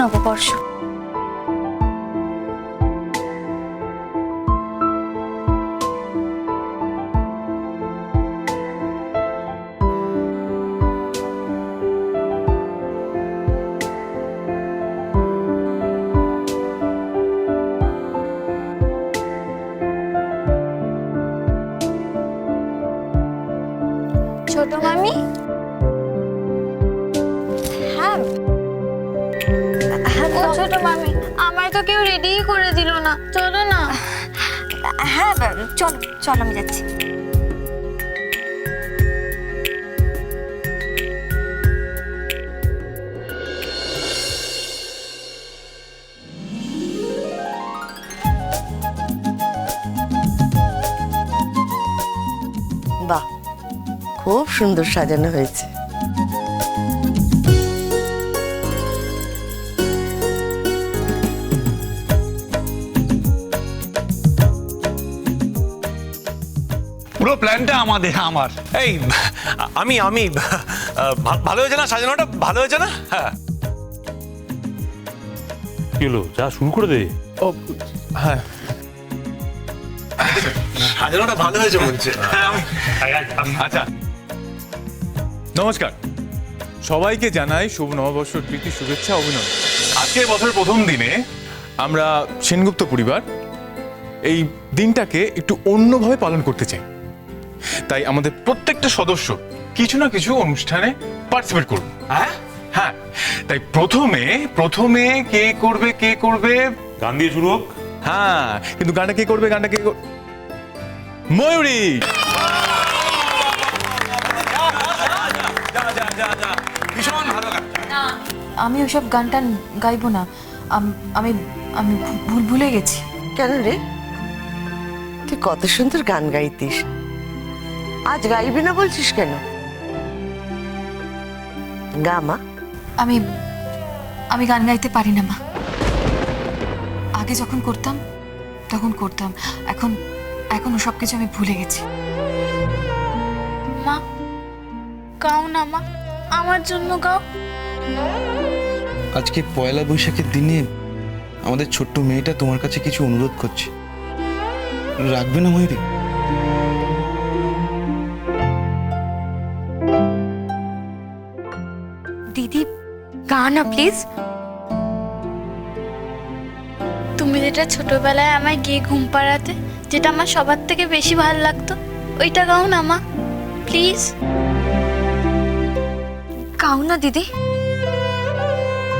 নববর্ষ। ছোট মামি? ছোট মামি আমায় তো কেউ রেডি করে দিল না। চলো না। হ্যাঁ চল চল আমি যাচ্ছি। বাহ খুব সুন্দর সাজানো হয়েছে। পুরো প্ল্যানটা আমাদের আমার। এই আমি আমি ভালো হয়েছে না? সাজানোটা ভালো হয়েছে না? হ্যাঁ। কি হলো? যা শুরু করে দে। ও হ্যাঁ। সাজানোটা ভালো হয়েছে বলছে। আচ্ছা। নমস্কার। সবাইকে জানাই শুভ নববর্ষর প্রীতি শুভেচ্ছা অভিনন্দন। আজকের বছরের প্রথম দিনে আমরা সেনগুপ্ত পরিবার এই দিনটাকে একটু অন্যভাবে পালন করতে চাই। তাই আমাদের প্রত্যেকটা সদস্য কিছু না কিছু অনুষ্ঠানে পার্টিসিপেট করবে হ্যাঁ হ্যাঁ তাই প্রথমে প্রথমে কে করবে কে করবে গান দিয়ে শুরু হোক হ্যাঁ কিন্তু গানটা কে করবে গানটা কে ময়ূরী আমি ওসব গান টান গাইবো না আম- আমি আমি ভুল ভুলে গেছি কেন রে তুই কত সুন্দর গান গাইতিস আজ গাইবি না বলছিস কেন? গা মা। আমি আমি গান গাইতে পারি না মা। আগে যখন করতাম তখন করতাম। এখন এখন সব কিছু আমি ভুলে গেছি। মা গাও না মা। আমার জন্য গাও। আজকে পয়লা বৈশাখের দিনে আমাদের ছোট্ট মেয়েটা তোমার কাছে কিছু অনুরোধ করছে। রাখবে না ময়ূরী দিদি গা না প্লিজ তুমি যেটা ছোটবেলায় আমায় গিয়ে ঘুম পাড়াতে যেটা আমার সবার থেকে বেশি ভালো লাগতো ওইটা গাও না মা প্লিজ গাও না দিদি।